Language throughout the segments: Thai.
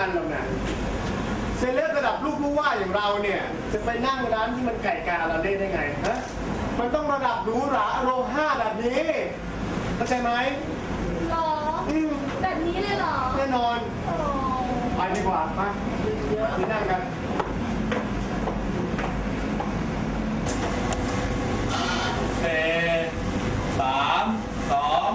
พี่รู้ทันแล้วนะเซเลบระดับลูกผู้ว่าอย่างเราเนี่ย จะไปนั่งร้านที่มันไก่กาเราได้ได้ไงฮะมันต้องระดับหรูหราอโลห้าแบบนี้เข้าใจไหมหรอ อืมแบบนี้เลยเหรอแน่นอนโอ้ไปดีกว่าไปที่นั่งกัน สี่สามสอง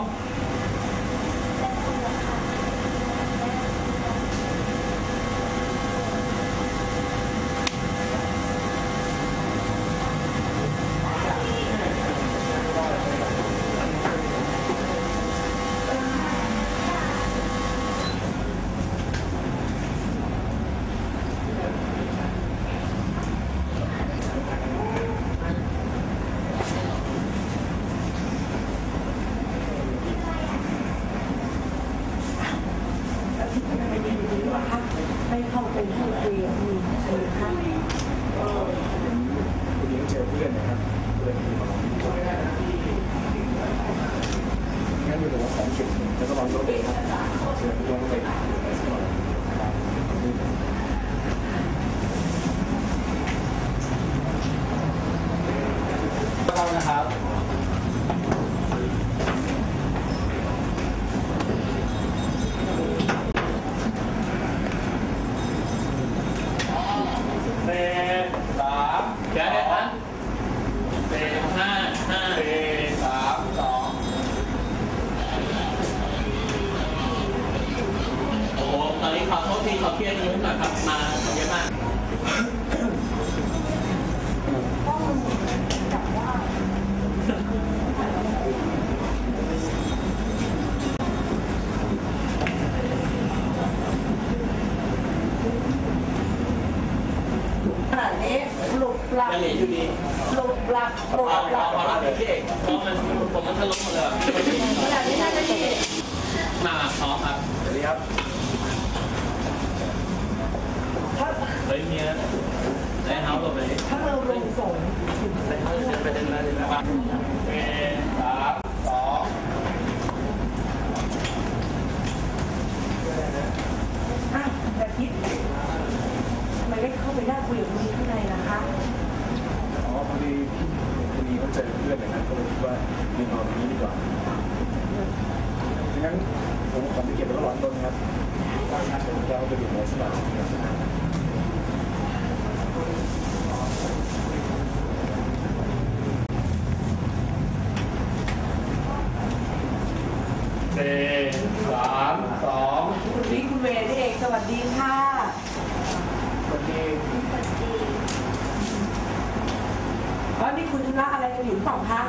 แล้วนี่คุณธุระอะไรกันอยู่หรือเปล่าคะ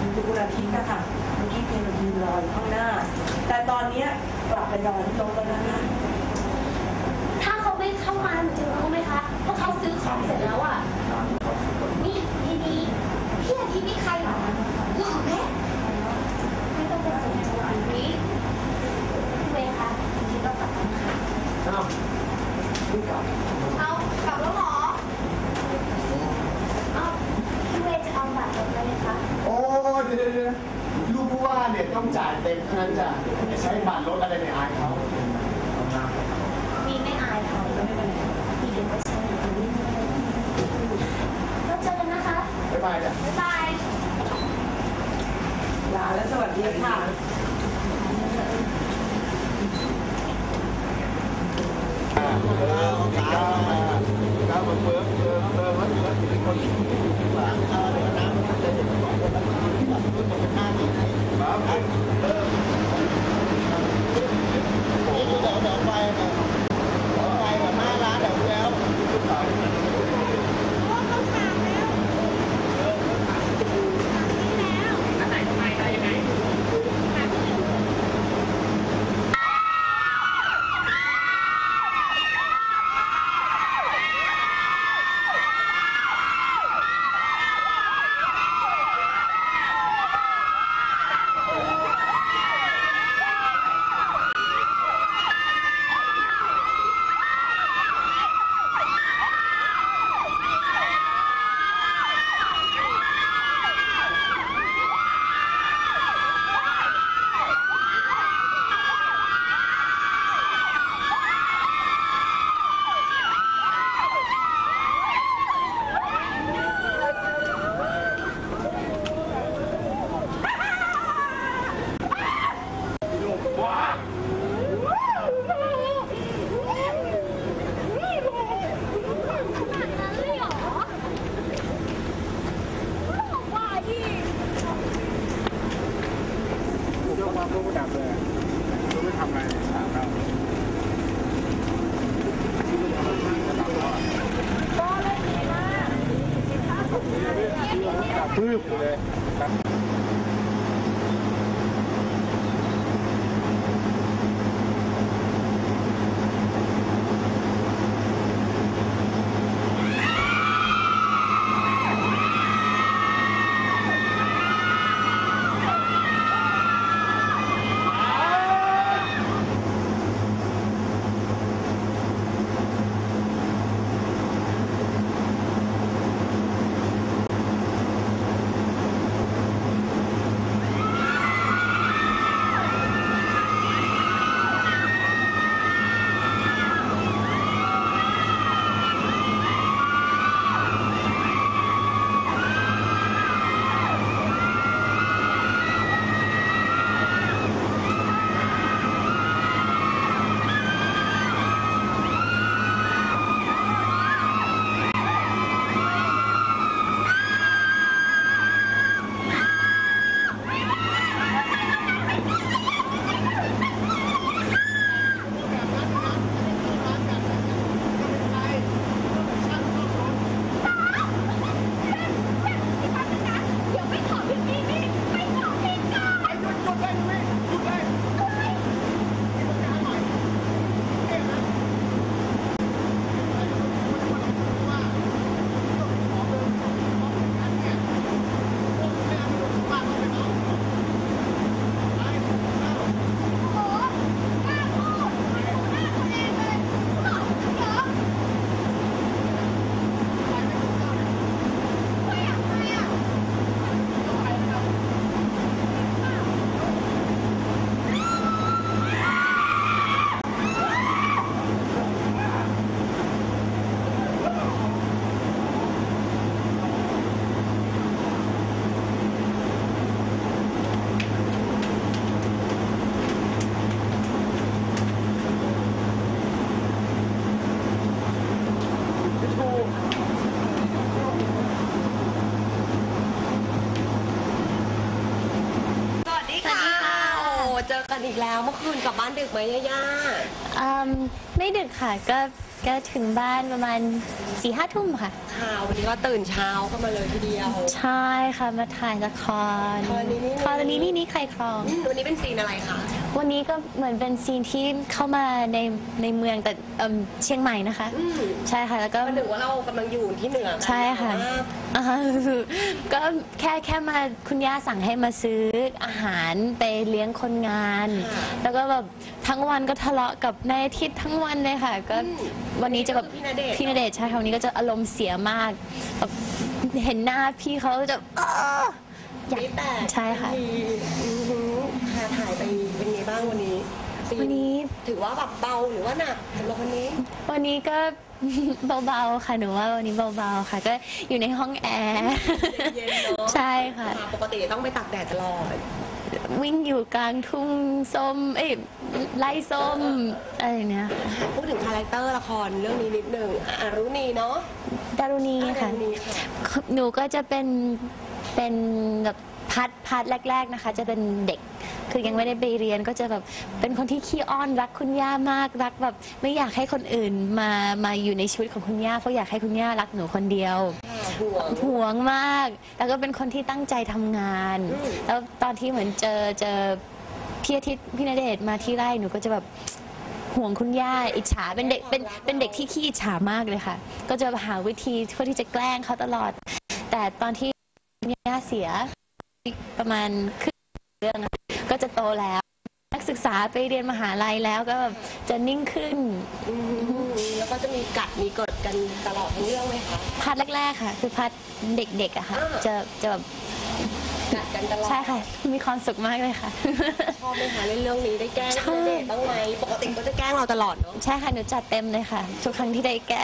คุณคุณอาทิตย์นะคะเมื่อกี้เพียงยืนรออยู่ข้างหน้า แต่ตอนเนี้ยกลับไปรอที่โต๊ะแล้วนะคะถ้าเขาไม่เข้ามาหนูจะรู้ไหมคะว่าเขาซื้อของเสร็จแล้วอะนี่ดีดีๆพี่อาทิตย์นี่ใครเหรอหล่อไหมไม่ต้องไปสนใจอันนี้พี่เวย์คะอาทิตย์ต้องกลับแล้วนะคะอ้าวนี่กลับเอากลับแล้วเหรอเอาพี่เวย์จะเอาบัตรรถไหมคะ โอ้เดี๋ยวเดี๋ยวเดี๋ยวลูกผู้ว่าเนี่ยต้องจ่ายเต็มเท่านั้นจ้ะอย่าใช้บัตรรถอะไรในอายเขามีไม่อายเขาไม่เป็นไรพี่เดี๋ยวไปใช้อยู่ตรงนี้แล้วเจอกันนะคะ บ๊ายบายจ้ะ บ๊ายบาย ลาและสวัสดีค่ะ อกันอีกแล้วเมื่อคืนกลับบ้านดึกไหมย่าอืมไม่ดึกค่ะ ก็ก็ถึงบ้านประมาณสี่ห้าทุ่มค่ะค่ะวันนี้ก็ตื่นเช้าเข้ามาเลยทีเดียว ใช่ค่ะมาถ่ายละครตอนนี้นี่ ตอนนี้นี่นี่ใครครองอืมวันนี้เป็นซีนอะไรคะ วันนี้ก็เหมือนเป็นซีนที่เข้ามาในในเมืองแต่เอิ่มเชียงใหม่นะคะ อืมใช่ค่ะแล้วก็ มันถึงว่าเรากำลังอยู่ที่เหนือกันใช่ค่ะแต่ว่าอ่าก็แค่แค่มาคุณย่าสั่งให้มาซื้ออาหารไปเลี้ยงคนงาน แล้วก็แบบทั้งวันก็ทะเลาะกับนายอาทิตย์ทั้งวันเลยค่ะ ก็วันนี้จะแบบพี่ณเดชน์ พี่ณเดชน์ใช่ค่ะวันนี้ก็จะอารมณ์เสียมากแบบเห็นหน้าพี่เขาจะเอ้อ อยากนี่แต่ใช่ค่ะ มีอือหือพาถ่ายไปเป็นไง บ้างวันนี้ซีวันนี้ ถือว่าแบบเบาหรือว่าหนักสำหรับวันนี้ วันนี้ก็ เบาๆค่ะหนูว่าวันนี้เบาๆค่ะ ก็อยู่ในห้องแอร์ เย็นๆเนอะใช่ค่ะปกติต้องไปตากแดดตลอดวิ่งอยู่กลางทุ่งส้ม เอ้ยไล่ส้มอะไรอย่างเนี้ยค่ะพูดถึงคาแรคเตอร์ละครเรื่องนี้นิดหนึ่งอารุณีเนาะดารุณีอาค่ะรุณีค่ะ หนูก็จะเป็นเป็นแบบ พัดพัดแรก ๆนะคะ จะเป็นเด็กคือยังไม่ได้ไปเรียนก็จะแบบเป็นคนที่ขี้อ้อนรักคุณย่ามากรักแบบไม่อยากให้คนอื่นมามาอยู่ในชีวิตของคุณย่าเพราะอยากให้คุณย่ารักหนูคนเดียว ห่วง ห่วงมาก แล้วก็เป็นคนที่ตั้งใจทำงาน อืม แล้วตอนที่เหมือนเจอเจอพี่อาทิตย์พี่ณเดชน์มาที่ไร่หนูก็จะแบบห่วงคุณย่าอิจฉาเป็นเด็กเป็นเป็นเด็กที่ขี้อิจฉามากเลยค่ะ ก็จะหาวิธีเพื่อที่จะแกล้งเขาตลอด แต่ตอนที่คุณย่าเสีย ประมาณครึ่งเรื่องอะก็จะโตแล้ว นักศึกษาไปเรียนมหาลัยแล้วก็แบบจะนิ่งขึ้น อืมแล้วก็จะมีกัดมีกดกันตลอดทั้งเรื่องไหมคะ พาร์ทแรกๆค่ะ คือพาร์ทเด็กๆอะค่ะอ่าจะจะแบบ กัดกันตลอดใช่ค่ะ มีความสุขมากเลยค่ะ ชอบไหมคะเล่นเรื่องนี้ได้แกล้งชอบณเดชน์บ้างไหมปกติก็จะแกล้งเราตลอดเนาะใช่ค่ะ หนูจัดเต็มเลยค่ะ ทุกครั้งที่ได้แก้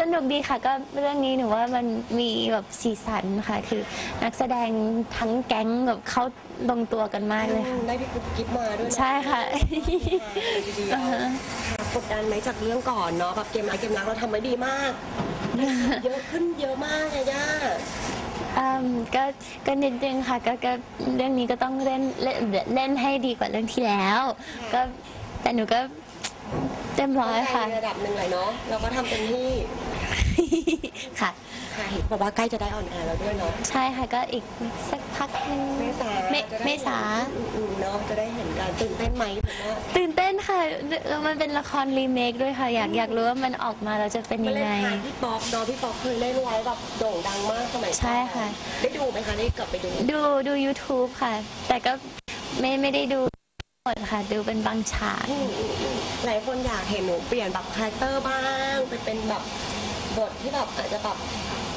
สนุกดีค่ะ ก็เรื่องนี้หนูว่ามันมีแบบสีสันค่ะ คือนักแสดงทั้งแก๊งแบบเขาลงตัวกันมากเลยค่ะ ได้พี่กุ๊บกิ๊บมาด้วยนะใช่ค่ะทีเดียวอ่าฮะกดดันไหมจากเรื่องก่อนเนาะแบบเกมรักเกมรักเราทำไว้ดีมากเยอะขึ้นเยอะมากเลยย่า อืมก็ก็นิดนึงค่ะก็ก็เรื่องนี้ก็ต้องเล่นเล่นเล่นให้ดีกว่าเรื่องที่แล้ว ก็แต่หนูก็เต็มร้อยค่ะ ในระดับหนึ่งเลยเนาะเราก็ทำเต็มที่ ค่ะค่ะเห็นบอกว่าใกล้จะได้ออนแอร์แล้วด้วยเนาะใช่ค่ะก็อีกสักพักหนึงเมษาเมจะได้เมษาอืมๆเนาะจะได้เห็นการตื่นเต้นไหมผมว่าตื่นเต้นค่ะแล้วมันเป็นละครรีเมคด้วยค่ะ อยากอยากรู้ว่ามันออกมาแล้วจะเป็นมายังเล่นไง ทางพี่ป๊อกเนาะพี่ป๊อกเคยเล่นไว้แบบโด่งดังมากสมัยก่อนใช่ค่ะ ได้ดูไหมคะได้กลับไปดูดูดู YouTube ค่ะ แต่ก็ไม่ไม่ได้ดูหมดค่ะ ดูเป็นบางฉากอืมๆๆหลายคนอยากเห็นหนูเปลี่ยนแบบคาแรคเตอร์บ้าง ไปเป็นแบบ บทที่แบบอาจจะแบบ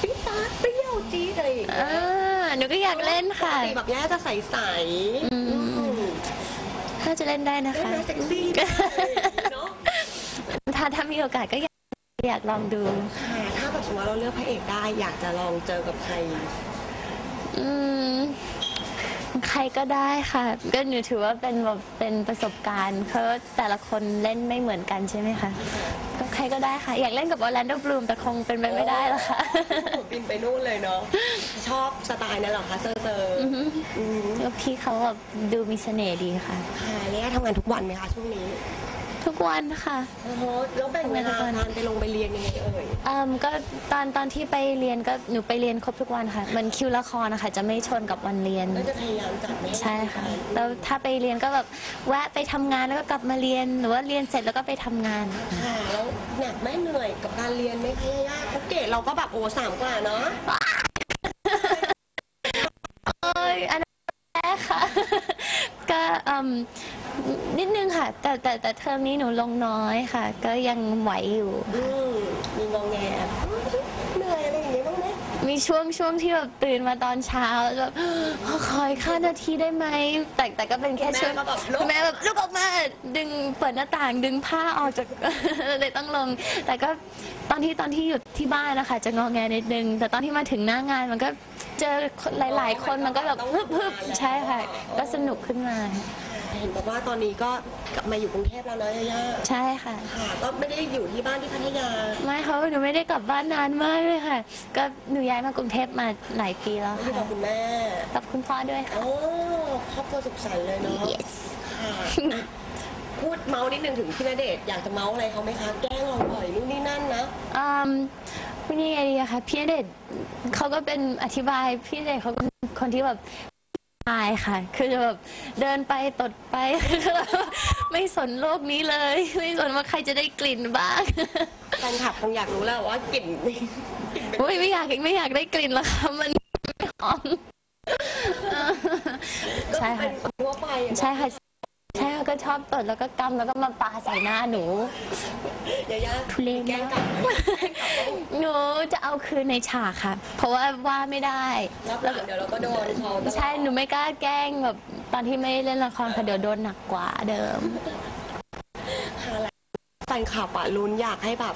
ปิ๊งตาดเปรี้ยวจี๊ดอะไรอย่างเงี้ยอ่าหนูก็อยากเล่นค่ะ ปกติแบบแย่จะใสๆอืม อืมถ้าจะเล่นได้นะเล่นคะมาเซ็กซี่ได้เนาะ ถ้าถ้ามีโอกาสก็อยากอยากลองดู ค่ะถ้าแบบสมมติว่าเราเลือกพระเอกได้อยากจะลองเจอกับใครอืม ใครก็ได้ค่ะ ก็หนูถือว่าเป็นแบบเป็นประสบการณ์เพราะว่าแต่ละคนเล่นไม่เหมือนกันใช่ไหมคะก็ใครก็ได้ค่ะ อยากเล่นกับออร์แลนโดบลูมแต่คงเป็นไปไม่ได้แล้วค่ะ บินไปนู่นเลยเนาะชอบสไตล์นั้นเหรอคะเซอร์เซอร์อืมแล้วพี่เขาแบบดูมีเสน่ห์ดีค่ะ ค่ะเนี่ยทำงานทุกวันไหมคะช่วงนี้ ทุกวันค่ะ โอ้โหแล้วแบ่งเวลาการไปลงไปเรียนยังไงเอ่ยอืมก็ตอนตอนที่ไปเรียนก็หนูไปเรียนครบทุกวันค่ะเหมันคิวละครนะคะจะไม่ชนกับวันเรียนก็จะพยายามจัดไม่ให้ใช่ค่ะ แล้วถ้าไปเรียนก็แบบแวะไปทำงานแล้วก็กลับมาเรียน หรือว่าเรียนเสร็จแล้วก็ไปทำงาน ค่ะแล้วหนักไหม่เหนื่อยกับการเรียนไหมคะย่าๆเพราะเกรดเราก็แบบโอ้สามกว่าเนาะเอ้ยอันนั้นแรกค่ะ ก็อืม นิดนึงค่ะ แต่แต่แต่เทอมนี้หนูลงน้อยค่ะ ก็ยังไหวอยู่อืมมีงองแงเหนื่อยอะไรอย่างเงี้ยบ้างไหมมีช่วงช่วงที่แบบตื่นมาตอนเช้าแล้วแบบขออีกห้านาทีได้ไหมแต่แต่ก็เป็นแค่ช่วงแม่ก็แบบลุกคุณแม่แบบลุกออกมาดึงเปิดหน้าต่างดึงผ้าออกจาก เลยต้องลง แต่ก็ตอนที่ตอนที่อยู่ที่บ้านนะคะจะงอแงนิดนึง แต่ตอนที่มาถึงหน้างานมันก็เจอหลาย ๆ คนมันก็แบบฮึบฮึบใช่ค่ะ ก็สนุกขึ้นมา เห็นบอกว่าตอนนี้ก็กลับมาอยู่กรุงเทพแล้วเนาะย่าใช่ค่ะๆค่ะ ก็ไม่ได้อยู่ที่บ้านที่พัทยา ไม่เขาหนูไม่ได้กลับบ้านนานมากเลยค่ะ ก็หนูย้ายมากรุงเทพมาหลายปีแล้วอยู่กัค่ะบคุณแม่กับคุณพ่อด้วยค่ะ โอ้ครอบครัวสุขสันต์เลยเนาะ yes ค่ะพูดเมาส์นิดนึงถึงพี่ณเดชน์อยากจะเมาส์อะไรเขาไหมคะ แกล้งเราบ่อยนู่นนี่นั่นนะ อืมพูดยังไงดีอะคะพี่ณเดชน์เขาก็เป็นอธิบายพี่ณเดชน์เขาเป็นคนที่แบบ ตายค่ะ คือจะแบบเดินไปตดไป ไม่สนโลกนี้เลย ไม่สนว่าใครจะได้กลิ่นบ้าง แฟนคลับคงอยากรู้แล้วว่ากลิ่นกลิ่นเป็นโอ้ยไม่อยากไม่อยากได้กลิ่นหรอกค่ะมันไม่หอม ใช่ค่ะเป็นคนทั่วไปอะใช่ค่ะใช่ค่ะ ก็ชอบตดแล้วก็กำแล้วก็มาปาใส่หน้าหนู ยาย่าทุเรศแกล้งมากก ลับไหมแกล้งกลับไหมหนูจะเอาคืนในฉากค่ะ เพราะว่าว่าไม่ได้ รับหลังเดี๋ยวเราก็โดนเขาตลอดใช่หนูไม่กล้าแกล้งแบบตอนที่ไม่เล่นละครค่ะเดี๋ยวโดนหนักกว่าเดิมค่ะแหละแฟนคลับอะลุ้นอยากให้แบบ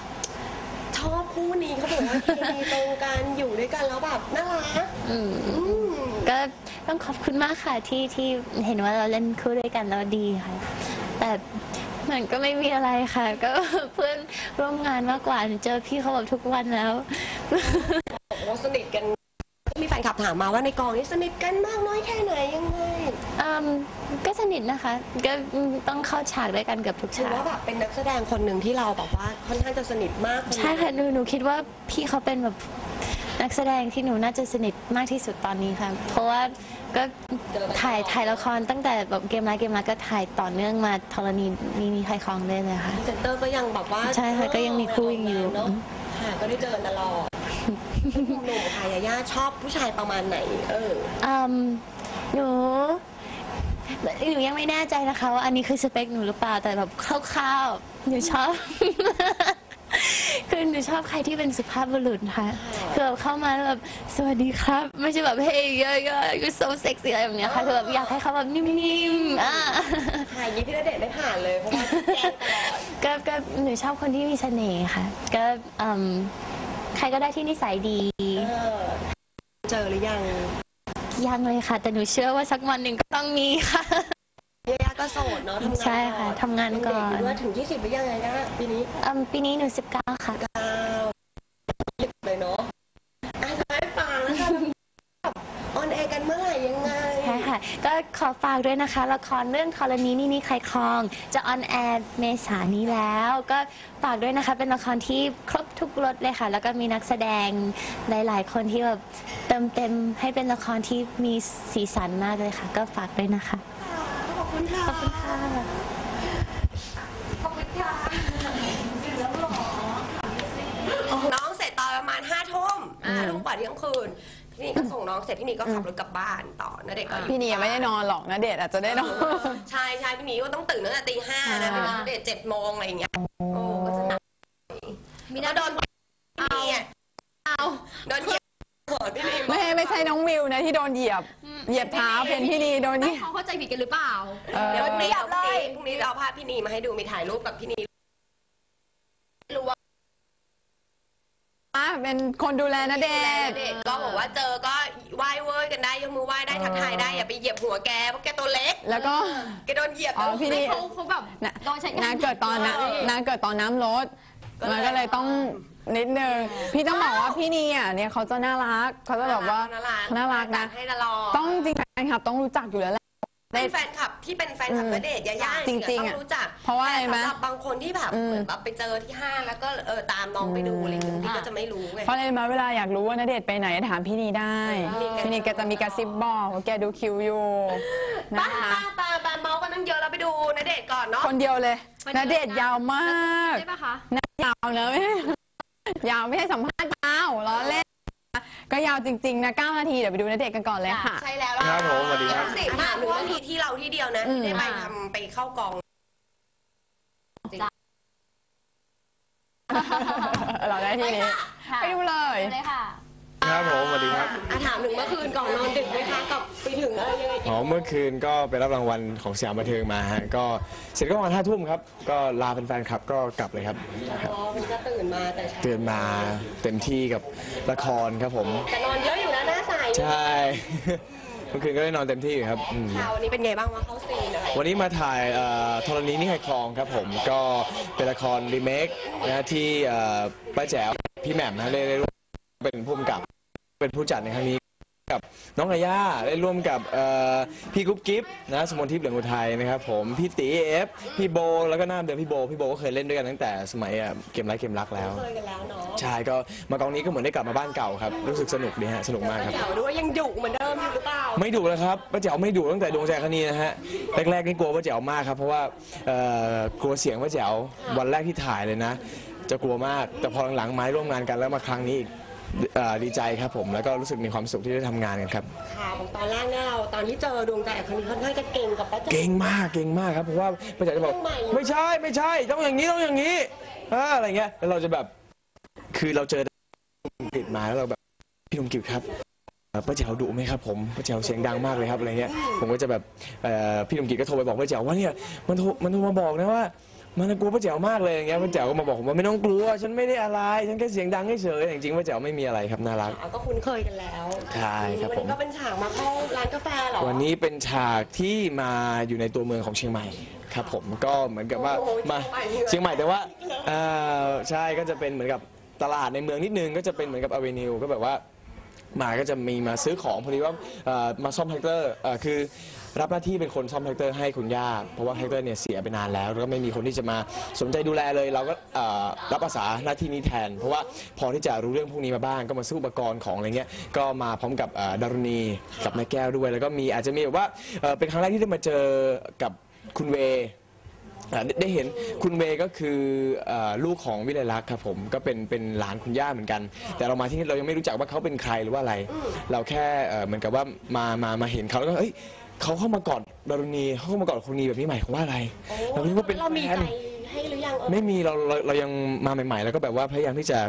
ชอบคู่นี้เขาบอกว่าเคมีตรงกันอยู่ด้วยกันแล้วแบบน่ารักอืมอืมก็ต้องขอบคุณมากค่ะที่ที่เห็นว่าเราเล่นคู่ด้วยกันแล้วดีค่ะ แต่มันก็ไม่มีอะไรค่ะ ก็ เพื่อนร่วมงานมากกว่าหนูเจอพี่เขาแบบทุกวันแล้ว บอกว่าสนิทกัน มีแฟนคลับถามมาว่าในกองนี้สนิทกันมากน้อยแค่ไหนยังไงอืมก็สนิทนะคะ ก็ต้องเข้าฉากด้วยกันเกือบทุกถือฉาก ว่าแบบเป็นนักแสดงคนหนึ่งที่เราแบบว่าค่อนข้างจะสนิทมากนหนึ่งใช่ค่ะหนูหนูคิดว่าพี่เขาเป็นแบบนักแสดงที่หนูน่าจะสนิทมากที่สุดตอนนี้ค่ะ เพราะว่าก็ถ่ายถ่ายละครตั้งแต่แบบเกมรักเกมรักก็ถ่ายต่อเนื่องมาธรณีนีนีใครคลองได้เลยค่ะเซนเตอร์ก็ยังแบบว่าใช่ค่ะก็ยังมีคู่ยังอยู่ เนาะค่ะก็ได้เจอกันตลอด หนุ่มๆค่ะยาย่าชอบผู้ชายประมาณไหน เออ อืมหนูหนูยังไม่แน่ใจนะคะ ว่าอันนี้คือสเปคหนูหรือเปล่าแต่แบบคร่าวๆหนูชอบ คือหนูชอบใครที่เป็นสุภาพบุรุษค่ะคือแบบเข้ามาแล้วแบบสวัสดีครับ ไม่ใช่แบบเฮ้ยเยอะๆ you're so sexy อะไรแบบเนี้ยค่ะคือแบบอยากให้เขาแบบนิ่มๆอะถ่ายอยางนี้พี่ณเดชน์ได้ผ่านเลยเพราะว่าแกล้งตลอด ก็ก็หนูชอบคนที่มีเสน่ห์ค่ะ ก็อืม ใครก็ได้ที่นิสัยดี เออเจอหรือยังยังเลยค่ะ แต่หนูเชื่อว่าสักวันหนึ่งก็ต้องมีค่ะ ยาย่าก็โสดเนาะทำงานใช่ค่ะทำงานก่อน ยังเด็อยู่ด้วยถึงที่สิบหรือยังไงนะปีนี้อืมปีนี้หนูสิบเก้าค่ะ เก้าสิบเลยเนาะอะจะให้ฟังแล้วกันออนแอร์กันเมื่อไหร่ยังไง ใช่ค่ะ ก็ ขอฝากด้วยนะคะ ละครเรื่องธรณีนี่นี่ใครครอง จะออนแอร์เมษายนนี้แล้ว ก็ฝากด้วยนะคะ เป็นละครที่ครบทุกรสเลยค่ะ แล้วก็มีนักแสดงหลาย ๆ คนที่แบบเติมเต็มให้เป็นละครที่มีสีสันมากเลยค่ะ ก็ฝากด้วยนะคะ ขอบคุณค่ะ ขอบคุณค่ะ ขอบคุณค่ะน้องเสร็จตอนประมาณห้าทุ่มห้าทุ่มกว่าเที่ยงคืน พี่นี่ก็ส่งน้องเสร็จพี่นี่ก็ขับรถกลับบ้านต่อนะเด็กก็อยู่พี่นียังไม่ได้นอนหรอกนะเดชน์อาจจะได้นอน ใช่ใช่พี่นี่ก็ต้องตื่นตั้งแต่ตีห้านะไปรับเด็กเจ็ดโมงอะไรอย่างเงี้ยโอ้ก็จะหนักมีน่าโดนพี่นี่อะเอาโดนเหยียบหัวพี่นี่ไม่ไม่ใช่น้องมิวนะที่โดนเหยียบ เหยียบเท้าเป็นพี่นีโดนเหยียบเขาเข้าใจผิดกันหรือเปล่า เออ เดี๋ยวพรุ่งนี้เอาพรุ่งนี้พรุ่งนี้เอาภาพพี่นีมาให้ดูมีถ่ายรูปกับพี่นีรู้ว่า เป็นคนดูแลนะเดชน์เด็กก็บอกว่าเจอก็ไหว้เว้ยกันได้ยกมือไหว้ได้ทักทายได้อย่าไปเหยียบหัวแกเพราะแกตัวเล็กแล้วก็ แกโดนเหยียบอ๋อพี่นีเขาเขาแบบนะโดนใช้งาน นางเกิดตอนนะนางเกิดตอนน้ำลดก็เลยมันก็เลยต้องนิดนึงพี่ต้องบอกว่าพี่นีอะเนี่ยเขาจะน่ารักเขาจะแบบว่าน่ารักน่ารักนะ ให้ตลอด ต้องจริงๆแฟนคลับต้องรู้จักอยู่แล้วแหละ เป็นแฟนคลับที่เป็นแฟนคลับอืมณเดชน์ยาย่าจริงๆต้อะองรู้จักเพราะว่าอะไรไหมแต่สำหรับบางคนที่แบบอืม เหมือนแบบไปเจอที่ห้างแล้วก็เออตามน้องไปดูอะไรอย่างเงี้ยพี่ก็จะไม่รู้ไง เพราะอะไรมาเวลาอยากรู้ว่าณเดชน์ไปไหนถามพี่นีได้พี่นีแกจะมีกระซิบบอกว่าแกดูคิวอยู่ป้านะคะป้าป้าป้าเมาส์กันตั้งเยอะแล้วไปดูณเดชน์ก่อนเนาะ คนเดียวเลยณเดชน์ยาวมากได้ปะคะหน้ายาวนะไม่ยาวไม่ให้สัมภาษณ์ยาวล้อเล่น ก็ยาวจริง ๆ นะ 9 นาที เดี๋ยวไปดูณเดชน์กันก่อนเลยค่ะ ใช่แล้วครับผมสวัสดีครับ สิถามหนึ่งว่ามีที่เราที่เดียวนะอืมที่ได้ไปทำไปเข้ากอง เราได้ที่นี้ ค่ะไปดูเลย เลยค่ะ ครับผมสวัสดีครับ อะถามหนึ่งเมื่อคืนก่อนนอนดึกไหมคะกับไปถึงอะไรยังไงอ๋อ เมื่อคืนก็ไปรับรางวัลของสยามบันเทิงมาฮะ ก็เสร็จก็ประมาณห้าทุ่มครับ ก็ลาเป็นแฟนคลับก็กลับเลยครับ อ๋อคุณก็ตื่นมาแต่เช้าตื่นมาเต็มที่กับละครครับผม แต่นอนเยอะอยู่นะหน้าใสใช่ เมื่อคืนก็ได้นอนเต็มที่อยู่ครับอืม ข่าววันนี้เป็นไงบ้างวะเข้าซีนอะไรวันนี้มาถ่ายเอ่อธรณีนี่ใครคลองครับผม ก็เป็นละครรีเมคนะที่เอ่อป้าแจ๋วพี่แหม่มนะได้ได้ร่วมเป็นผู้กำกับ เป็นผู้จัดในครั้งนี้กับน้องอาย่าได้ร่วมกับเอ่อพี่กุ๊บกิ๊บนะสมนทิพย์เหลืองอุทัยนะครับผมพี่ตีเอฟพี่โบแล้วก็หน้าเดิมพี่โบพี่โบก็เคยเล่นด้วยกันตั้งแต่สมัยอะเกมไร้เกมรักแล้ว เคยกันแล้วเนาะใช่ก็มากองนี้ก็เหมือนได้กลับมาบ้านเก่าครับรู้สึกสนุกดีฮะสนุกมากครับเจ๋วด้วยยังดุเหมือนเดิมอยู่หรือเปล่า ไม่ดุแล้วครับป้าแจ๋วไม่ดุตั้งแต่ดวงใจคณีนะฮะแรกๆนี่กลัวป้าแจ๋วมากครับเพราะว่าเอ่อกลัวเสียงป้าแจ๋ววันแรกที่ถ่ายเลยนะ จะกลัวมากแต่พอหลังๆมาร่วมงานกันแล้วมาครั้งนี้อีก เอ่อดีใจครับผมแล้วก็รู้สึกมีความสุขที่ได้ทำงานกันครับข่าวของตอนแรกเนี่ยเราตอนที่เจอดวงใจอัคนีค่อนข้างจะเก่งกับป้าแจ๋ว เก่งมากเก่งมากครับเพราะว่าป้าแจ๋วจะบอกต้องใหม่ ไม่ใช่ไม่ใช่ต้องอย่างนี้ต้องอย่างนี้เอออะไรเงี้ยแล้วเราจะแบบคือเราเจอติดมาแล้วเราแบบพี่หนุ่มกิจครับเอ่อป้าแจ๋วดุไหมครับผมป้าแจ๋วเสียงดังมากเลยครับอะไรเงี้ยผมก็จะแบบเอ่อพี่หนุ่มกิจก็โทรไปบอกป้าแจ๋วว่าเนี่ยมันโทรมันโทรมาบอกนะว่า มันน่ากลัวป้าแจ๋วมากเลยอย่างเงี้ยป้าแจ๋วก็มาบอกผมว่าไม่ต้องกลัว ฉันไม่ได้อะไร ฉันแค่เสียงดังเฉยๆแต่จริงๆป้าแจ๋วไม่มีอะไรครับน่ารัก อะก็คุ้นเคยกันแล้วใช่ครับวันผม นี้ก็เป็นฉากมาเข้าร้านกาแฟเหรอวันนี้เป็นฉากที่มาอยู่ในตัวเมืองของเชียงใหม่ครับผมก็เหมือนกับว่าโอ้โหมาเชียงใหม่เหรอเชียงใหม่แต่ว่าเอ่อใช่ก็จะเป็นเหมือนกับตลาดในเมืองนิดนึงก็จะเป็นเหมือนกับอเวนิวก็แบบว่า มาก็จะมีมาซื้อของพอดีว่าเอ่อมาซ่อมแท็กเตอร์เอ่อคือรับหน้าที่เป็นคนซ่อมแท็กเตอร์ให้คุณย่าเพราะว่าแท็กเตอร์เนี่ยเสียไปนานแล้วแล้วก็ไม่มีคนที่จะมาสนใจดูแลเลยเราก็เอ่อรับอาสาหน้าที่นี้แทน เพราะว่าพอที่จะรู้เรื่องพวกนี้มาบ้างก็มาซื้ออุปกรณ์ของอะไรเงี้ยก็มาพร้อมกับเอ่อดารุณีกับแม่แก้วด้วย แล้วก็มีอาจจะมีแบบว่าเอ่อเป็นครั้งแรกที่ได้มาเจอกับคุณเว อ่าได้ได้เห็นคุณเวย์ก็คือเอ่อลูกของวิไลลักษณ์ครับผมก็เป็นเป็นหลานคุณย่าเหมือนกัน แต่เรามาที่นี่เรายังไม่รู้จักว่าเขาเป็นใครหรือว่าอะไร เราแค่เอ่อเหมือนกับว่ามามามาเห็นเขาแล้วก็เอ้ยเขาเข้ามากอดดารุณีเขาเข้ามากอดคุณนีแบบนี้หมายความว่าอะไร เราคิดว่าเป็นเรามีแฟใจน ให้หรือยังเออ ไม่มีเราเราเรายังมาใหม่ ๆ แล้วก็แบบว่าพยายามที่จะ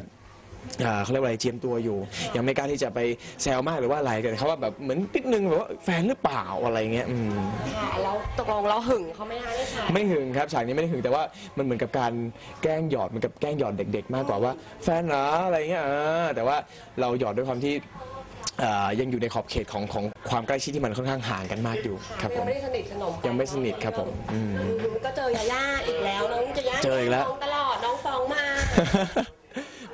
อ่าเขาเรียกว่าอะไรเจียมตัวอยู่ ยังไม่กล้าที่จะไปแซวมากหรือว่าอะไรแต่เขาว่าแบบเหมือนนิดนึงแบบว่าแฟนหรือเปล่าอะไรเงี้ยอืมค่ะแล้วตกลงเราหึงเขาไหมคะในฉากไม่หึงครับฉากนี้ไม่ได้หึงแต่ว่ามันเหมือนกับการแกล้งหยอดเหมือนกับแกล้งหยอดเด็ก ๆ มากกว่าว่า แฟนเหรออะไรเงี้ยเออแต่ว่าเราหยอดด้วยความที่เอ่อยังอยู่ในขอบเขตของของความใกล้ชิดที่มันค่อนข้างห่างกันมากอยู่ครับผยังม ไม่ได้สนิทสนมกันยังไม่สนิทครับผมอืมอืมก็เจอยาย่าอีกแล้วน้องยาย่าเจออีกแล้วฟ้งตลอดน้องฟ้องมา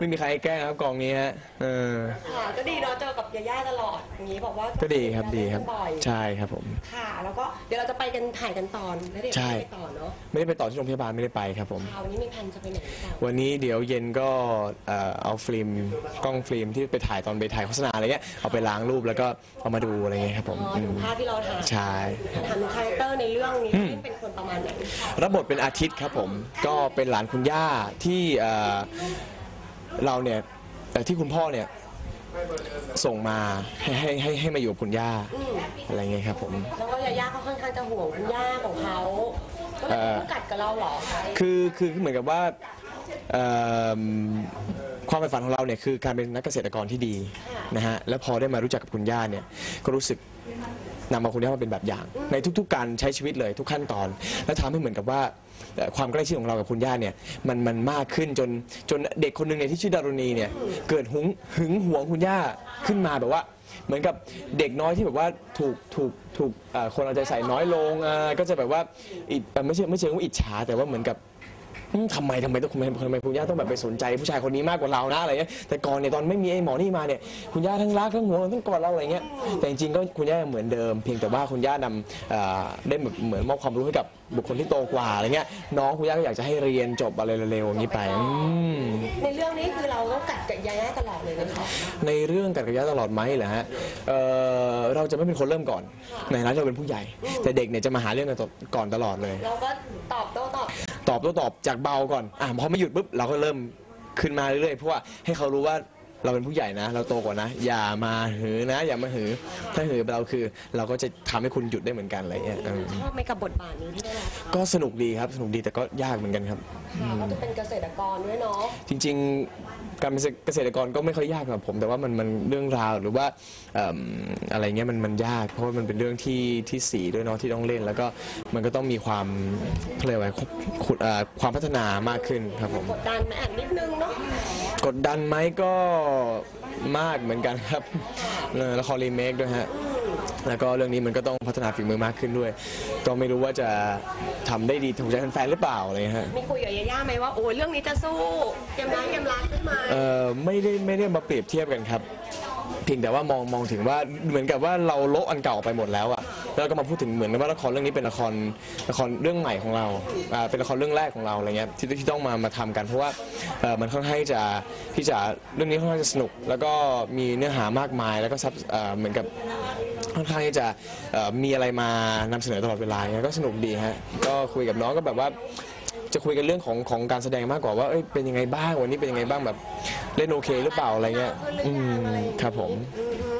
ไม่มีใครให้แกล้งครับกองนี้ฮะเออ ค่ะก็ดีเนาะเจอกับยาย่าตลอดอย่างนี้บอกว่าก็ดีครับดีครับบ่อยใช่ครับผม ค่ะ แล้วก็เดี๋ยวเราจะไปกันถ่ายกันตอนแล้วเดี๋ยวใช่ไปต่อเนาะไม่ได้ไปต่อที่โรงพยาบาลไม่ได้ไปครับผมคราวนี้มีแผนจะไปไหนหรือเปล่าวันนี้เดี๋ยวเย็นก็เอ่อเอาฟิล์มกล้องฟิล์มที่ไปถ่ายตอนไปถ่ายโฆษณาอะไรเงี้ยเอาไปล้างรูปแล้วก็เอามาดูอะไรเงี้ยครับผมอ๋อดูมภาพที่เราถ่ายใช่ ถามถึงคาแรคเตอร์ในเรื่องนี้ที่เป็นคนประมาณไหน รับบทเป็นอาทิตย์ครับผม ก็เป็นหลานคุณย่าที่เอ่อ เราเนี่ยเอ่อที่คุณพ่อเนี่ยส่งมาให้ให้ให้ให้มาอยู่กับคุณย่าอะไรเงี้ยครับผม แล้วก็ยาย่าเขาค่อนข้างจะห่วงคุณย่าของเขาก็เลยพูดกัดกับเราเหรอคะคือคือเหมือนกับว่าเอิ่มความใฝ่ฝันของเราเนี่ยคือการเป็นนักเกษตรกรที่ดีนะฮะแล้วพอได้มารู้จักกับคุณย่าเนี่ยก็รู้สึกนำมาคุณย่ามาเป็นแบบอย่าง ในทุก ๆ การใช้ชีวิตเลยทุกขั้นตอน แล้วทำให้เหมือนกับว่าเอ่อความใกล้ชิดของเรากับคุณย่าเนี่ยมันมันมากขึ้นจนจนเด็กคนหนึ่งเนี่ยที่ชื่อดารุณีเนี่ยเกิดหึงหึงหวงคุณย่าขึ้นมาแบบว่า เหมือนกับเด็กน้อยที่แบบว่าถูกถูกถูกเอ่อคนเอาใจใส่น้อยลงอ่าก็จะแบบว่าอิเอ่อไม่ใช่ไม่เชิงว่าอิจฉาแต่ว่าเหมือนกับ อืมทำไมทำไมต้องทำไมทำไมคุณย่าต้องแบบไปสนใจผู้ชายคนนี้มากกว่าเรานะอะไรเงี้ยแต่ก่อนเนี่ยตอนไม่มีไอ้หมอนี่มาเนี่ยคุณย่าทั้งรักทั้งห่วงทั้งกอดเราอะไรเงี้ยแต่จริงๆก็คุณย่ายังเหมือนเดิม เพียงแต่ว่าคุณย่านำเอ่อได้แบบเหมือนมอบความรู้ให้กับบุคคลที่โตกว่าอะไรเงี้ยน้องคุณย่าก็อยากจะให้เรียนจบอะไรเร็วๆอย่างนี้ไปอืม ในเรื่องนี้คือเราต้องกัดกับยาย่าตลอดเลยนะคะ ในเรื่องกัดกระยะตลอดไหมเหรอฮะเอ่อเราจะไม่เป็นคนเริ่มก่อน ในร้านเราเป็นผู้ใหญ่ แต่เด็กเนี่ยจะมาหาเรื่องกันก่อนตลอดเลย เราก็ตอบโต้ตอบ ตอบโต้ตอบจากเบาก่อนอะพอไม่หยุดปุ๊บเราก็เริ่มขึ้นมาเรื่อยๆเพราะว่าให้เขารู้ว่าเราเป็นผู้ใหญ่นะ เราโตกว่านะ อย่ามาหือนะ อย่ามาหือ ถ้าหือเราคือ เราก็จะทำให้คุณหยุดได้เหมือนกันอะไรเงี้ยเออชอบไหมกับบทบาทนี้ที่ได้รับก็สนุกดีครับสนุกดีแต่ก็ยากเหมือนกันครับ ค่ะก็จะเป็นเกษตรกรด้วยเนาะ จริงๆ การเป็นเกษตรกรก็ไม่ค่อยยากสำหรับผม แต่ว่ามันมันเรื่องราวหรือว่าเอิ่มอะไรเงี้ยมันมันยาก เพราะว่ามันเป็นเรื่องที่ที่สีด้วยเนาะที่ต้องเล่น แล้วก็มันก็ต้องมีความเขาเรียกว่าอะไรขุดอ่าความพัฒนามากขึ้นครับผม กดดันไหมอะนิดนึงเนาะกดดันไหมก็มากเหมือนกันครับเออละครรีเมคด้วยฮะ แล้วก็เรื่องนี้มันก็ต้องพัฒนาฝีมือมากขึ้นด้วย ก็ไม่รู้ว่าจะทำได้ดีถูกใจแฟนๆหรือเปล่าอะไรเงี้ยฮะ มีคุยกับยาย่าไหมว่าโอ้ยเรื่องนี้จะสู้เกมร้ายเกมรักได้ไหมเออ ไม่ได้ไม่ได้มาเปรียบเทียบกันครับ เพียงแต่ว่ามองมองถึงว่าเหมือนกับว่าเราโละอันเก่าไปหมดแล้วอะแล้วก็มาพูดถึงเหมือนกับว่าละครเรื่องนี้เป็นละครละครเรื่องใหม่ของเราอ่าเป็นละครเรื่องแรกของเราอะไรเงี้ยที่ที่ต้องมามาทำกันเพราะว่าเอ่อมันค่อนข้างจะที่จะเรื่องนี้ค่อนข้างจะสนุก แล้วก็มีเนื้อหามากมายแล้วก็ซับเอ่อเหมือนกับค่อนข้างที่จะเอ่อมีอะไรมานำเสนอตลอดเวลาเงี้ยก็สนุกดีฮะก็คุยกับน้องก็แบบว่า จะคุยกันเรื่องของของการแสดงมากกว่าว่าเอ้ยเป็นยังไงบ้างวันนี้เป็นยังไงบ้างแบบเล่นโอเคหรือเปล่าอะไรเงี้ยอืมครับผม อือฮึ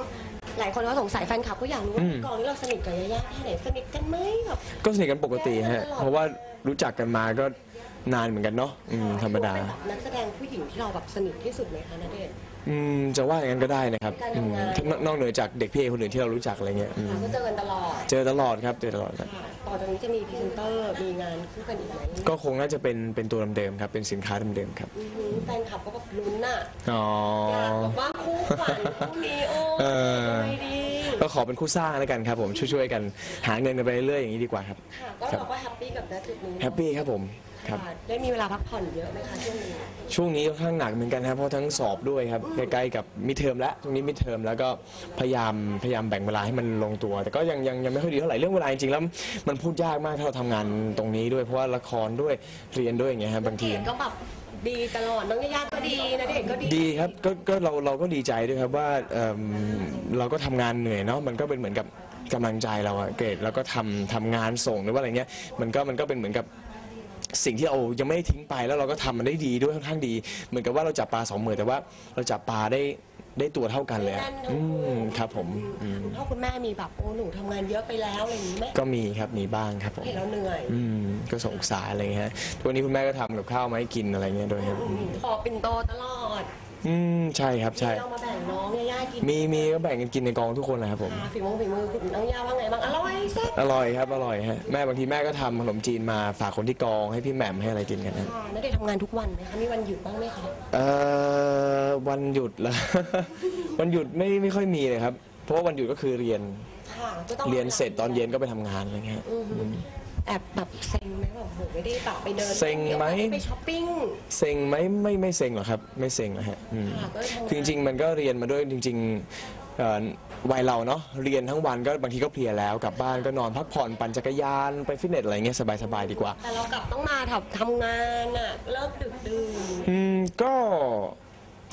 หลายคนก็สงสัยแฟนคลับก็อยากรู้ว่าอืม กองนี้เราสนิทกับยาย่าแค่ไหนสนิทกันไหมแบบก็สนิทกันปกติฮะ เพราะว่ารู้จักกันมาก็นานเหมือนกันเนาะอืมธรรมดา เป็นแบบนักแสดงผู้หญิงที่เราแบบสนิทที่สุดไหมคะณเดชน์ อืมจะว่าอย่างนั้นก็ได้นะครับการอืทำมงานนอกนอกเหนือจากเด็กพี่เอคนอื่นที่เรารู้จักอะไรเงี้ยอืมค่ะก็เจอกันตลอดเจอตลอดครับเจอตลอดครับ ค่ะต่อจากนี้จะมีพรีเซนเตอร์มีงานคู่กันอีกไหมก็คงน่าจะเป็นเป็นตัวเดิมๆครับ เป็นสินค้าเดิมๆครับ อือฮึแฟนคลับก็แบบลุ้นน่ะอ๋อ อยากแบบว่าคู่ฝันคู่นี้โอ้เออไม่ดีก็ขอเป็นคู่สร้างแล้วกันครับผมช่วยๆกันหาเงินกันไปเรื่อยๆอย่างนี้ดีกว่าครับ ค่ะก็เราก็แฮปปี้กับณจุดนี้แฮปปี้ครับผม ครับค่ะได้มีเวลาพักผ่อนเยอะไหมคะช่วงนี้ ช่วงนี้ค่อนข้างหนักเหมือนกันครับเพราะทั้งสอบด้วยครับใกล้ๆกับมิเทอมแล้วช่วงนี้มิเทอมแล้วก็พยายามพยายามแบ่งเวลาให้มันลงตัว แต่ก็ยังยังยังไม่ค่อยดีเท่าไหร่เรื่องเวลาจริงๆแล้วมันพูดยากมากถ้าเราทำงานตรงนี้ด้วยเพราะว่าละครด้วยเรียนด้วยอย่างเงี้ยครับบางทีเด็กก็แบบดีตลอดน้องยายาก็ดีนะเด็กก็ดีดีครับก็ก็เราเราก็ดีใจด้วยครับว่าเอิ่มเราก็ทำงานเหนื่อยเนาะมันก็เป็นเหมือนกับกำลังใจเราอะเกรดแล้วก็ทำทำงานส่งหรือว่าอะไรเงี้ยมันก็มันก็เป็นเหมือนกับ สิ่งที่เรายังไม่ได้ทิ้งไปแล้วเราก็ทำมันได้ดีด้วยค่อนข้างดี เหมือนกับว่าเราจับปลาสองมือแต่ว่าเราจับปลาได้ได้ตัวเท่ากันเลยอะอืมครับผมอืมพ่อคุณแม่มีแบบโอ้หนูทำงานเยอะไปแล้วอะไรอย่างนี้ไหมก็มีครับมีบ้างครับผม เห็นแล้วเหนื่อย อืมก็สงสารอะไรเงี้ยฮะทุกวันนี้คุณแม่ก็ทำกับข้าวมาให้กินอะไรเงี้ยด้วยครับอืมขอปิ่นโตตลอด อืมใช่ครับใช่ เรามาแบ่งน้องยายากินมีมีก็แบ่งกันกินในกองทุกคนนะครับผม อ่าฝีมือฝีมือคุณน้องยาว่าไงบ้างอร่อยแซ่บอร่อยครับอร่อยฮะแม่บางทีแม่ก็ทำขนมจีนมาฝากคนที่กองให้พี่แหม่มให้อะไรกินกันนะค่ะแล้วเด็กทำงานทุกวันไหมคะมีวันหยุดบ้างไหมคะเอ่อวันหยุดละ วันหยุดไม่ไม่ค่อยมีเลยครับ เพราะว่าวันหยุดก็คือเรียนค่ะก็ต้องเรียนเสร็จตอนเย็นก็ไปทำงานอะไรเงี้ยอือฮึ แอบแบบเซ็งไหมแบบโหไม่ได้แบบไปเดินเซ็งไหม ไปช้อปปิ้ง เซ็งไหมไม่ไม่เซ็งหรอกครับ ไม่เซ็งนะฮะอืมค่ะก็ทำงาน คือจริงๆมันก็เรียนมาด้วยจริงๆเอ่อวัยเราเนาะเรียนทั้งวันก็บางทีก็เพลียแล้วกลับบ้านก็นอนพักผ่อนปั่นจักรยานไปฟิตเนสอะไรเงี้ยสบายๆดีกว่า แต่เรากลับต้องมาทำทำงานอะเลิกดึกดื่นอืมก็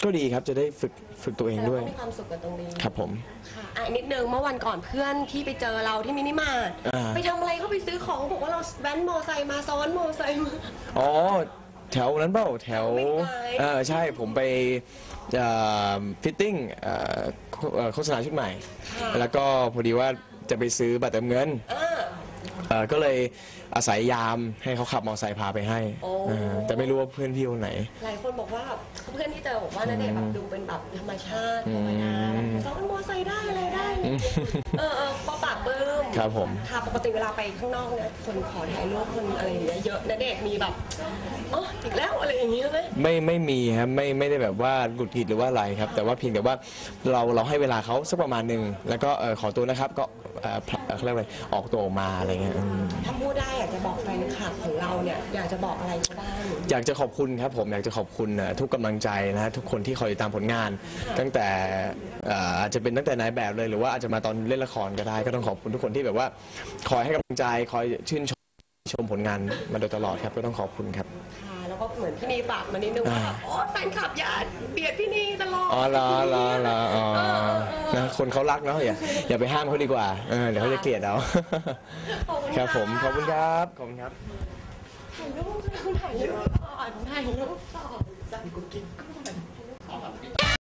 ก็ดีครับจะได้ฝึกฝึกตัวเองด้วยแต่เราก็มีความสุขกับตรงนี้ครับผม ค่ะอะนิดนึงเมื่อวันก่อนเพื่อนที่ไปเจอเราที่มินิมาร์ทอ่า ไปทำอะไรเขาไปซื้อของบอกว่าเราแว้นมอไซค์มาซ้อนมอไซค์มา อ๋อ แถวนั้นเปล่าแถวไม่ไกล เออใช่ผมไปฟิตติ้งโฆษณาชุดใหม่ แล้วก็พอดีว่าจะไปซื้อบัตรเติมเงิน อ่า เอ่อก็เลย อาศัยยามให้เขาขับมอเตอร์ไซค์พาไปให้โอ้ เออแต่ไม่รู้ว่าเพื่อนพี่คนไหน หลายคนบอกว่าเพื่อนที่เจอบอกว่าณเดชน์แบบดูเป็นแบบธรรมชาติธรรมดาอืมซ้อนมอไซค์ได้อะไรได้ เออเออพอปากปลื้มครับผม ค่ะปกติเวลาไปข้างนอกเนี่ยคนขอถ่ายรูปคนอะไรอย่างเงี้ยเยอะณเดชน์มีแบบอ๋ออีกแล้วอะไรอย่างเงี้ยไหม ไม่ไม่มีครับไม่ไม่ได้แบบว่าหงุดหงิดหรือว่าอะไรครับ แต่ว่าเพียงแต่ว่าเราเราให้เวลาเขาสักประมาณหนึ่งแล้วก็เออขอตัวนะครับก็เอ่อผลักเอ่อเขาเรียกว่าอะไรออกตัวออกมาอะไรเงี้ยอืม ถ้าพูดได้อยากจะบอกแฟนคลับของเราเนี่ยอยากจะบอกอะไรเขาบ้างอยากจะขอบคุณครับผมอยากจะขอบคุณเอ่อทุกกำลังใจนะฮะทุกคนที่คอยติดตามผลงาน ตั้งแต่เอ่ออาจจะเป็นตั้งแต่นายแบบเลยหรือว่าอาจจะมาตอนเล่นละครก็ได้ ก็ต้องขอบคุณทุกคนที่แบบว่า คอยให้กำลังใจคอยชื่นชมชมผลงานมาโดยตลอดครับก็ต้องขอบคุณครับ ค่ะแล้ว ก็เหมือนพี่นีฝากมานิดนึงว่าอ่าโอ้แฟนคลับอย่าเบียดพี่นีตลอดอ๋อเหรอเหรอเหรออ๋อนะคนเขารักเนาะอย่าอย่าไปห้ามเขาดีกว่าเออเดี๋ยวเขาจะเกลียดเอาขอบคุณครับผมขอบคุณครับขอบคุณครับ ถ่ายรูปถ่ายรูปก่อนถ่ายรูปก่อน